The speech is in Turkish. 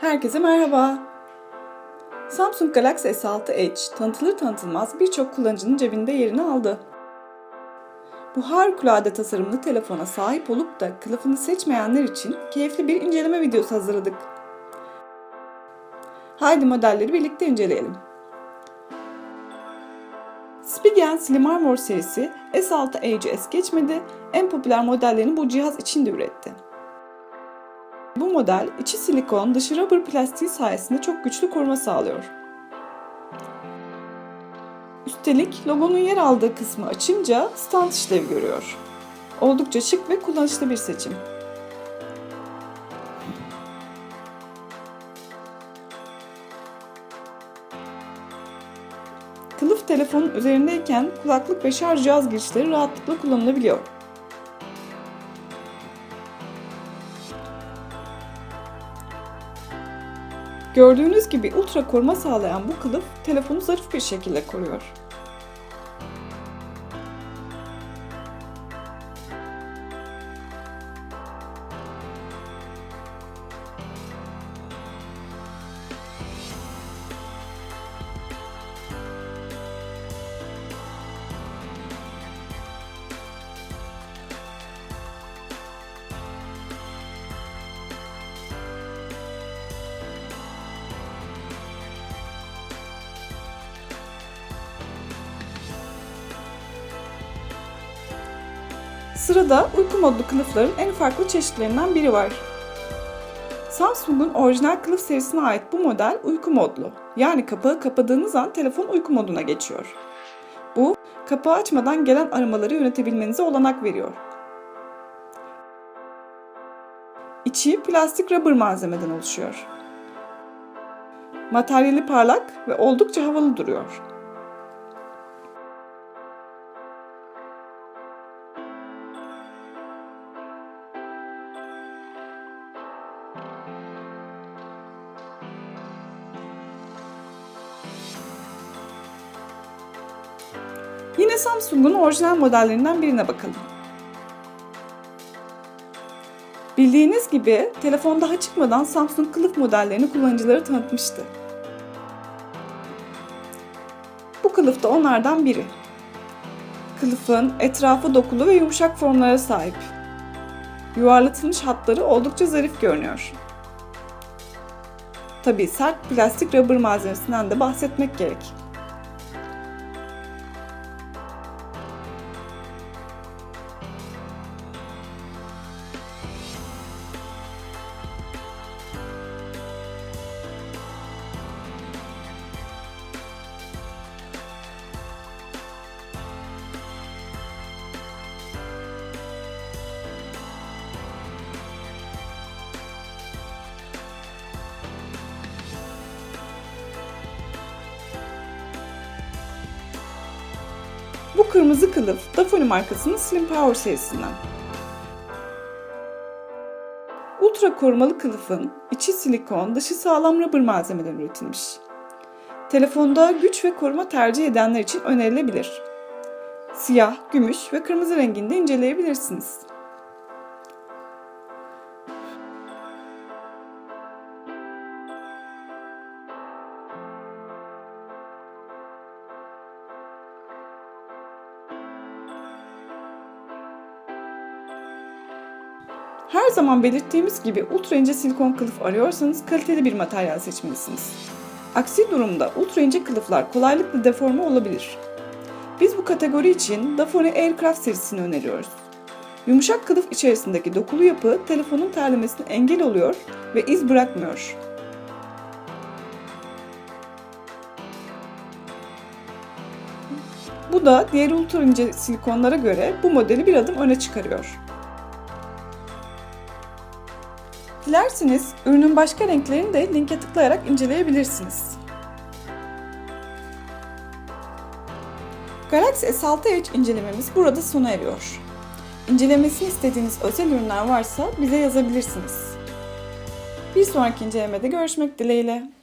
Herkese merhaba. Samsung Galaxy S6 Edge tanıtılır tanıtılmaz birçok kullanıcının cebinde yerini aldı. Bu harikulade tasarımlı telefona sahip olup da kılıfını seçmeyenler için keyifli bir inceleme videosu hazırladık. Haydi modelleri birlikte inceleyelim. Spigen Slim Armor serisi S6 Edge'i es geçmedi, en popüler modellerini bu cihaz için de üretti. Bu model içi silikon, dışı rubber plastiği sayesinde çok güçlü koruma sağlıyor. Üstelik logonun yer aldığı kısmı açınca stand işlevi görüyor. Oldukça şık ve kullanışlı bir seçim. Kılıf telefonun üzerindeyken kulaklık ve şarj cihaz girişleri rahatlıkla kullanılabiliyor. Gördüğünüz gibi ultra koruma sağlayan bu kılıf telefonu zarif bir şekilde koruyor. Sırada uyku modlu kılıfların en farklı çeşitlerinden biri var. Samsung'un orijinal kılıf serisine ait bu model uyku modlu. Yani kapağı kapadığınız an telefon uyku moduna geçiyor. Bu, kapağı açmadan gelen aramaları yönetebilmenize olanak veriyor. İçi plastik rubber malzemeden oluşuyor. Materyali parlak ve oldukça havalı duruyor. Yine Samsung'un orijinal modellerinden birine bakalım. Bildiğiniz gibi telefon daha çıkmadan Samsung kılıf modellerini kullanıcılara tanıtmıştı. Bu kılıf da onlardan biri. Kılıfın etrafı dokulu ve yumuşak formlara sahip. Yuvarlatılmış hatları oldukça zarif görünüyor. Tabii sert plastik rubber malzemesinden de bahsetmek gerek. Bu kırmızı kılıf Dafoni markasının Slim Power serisinden. Ultra korumalı kılıfın içi silikon, dışı sağlam rubber malzemeden üretilmiş. Telefonda güç ve koruma tercih edenler için önerilebilir. Siyah, gümüş ve kırmızı renginde inceleyebilirsiniz. Her zaman belirttiğimiz gibi ultra ince silikon kılıf arıyorsanız kaliteli bir materyal seçmelisiniz. Aksi durumda ultra ince kılıflar kolaylıkla deforme olabilir. Biz bu kategori için Dafone Aircraft serisini öneriyoruz. Yumuşak kılıf içerisindeki dokulu yapı telefonun terlemesine engel oluyor ve iz bırakmıyor. Bu da diğer ultra ince silikonlara göre bu modeli bir adım öne çıkarıyor. Dilerseniz ürünün başka renklerini de linke tıklayarak inceleyebilirsiniz. Galaxy S6 Edge incelememiz burada sona eriyor. İncelemesini istediğiniz özel ürünler varsa bize yazabilirsiniz. Bir sonraki incelemede görüşmek dileğiyle.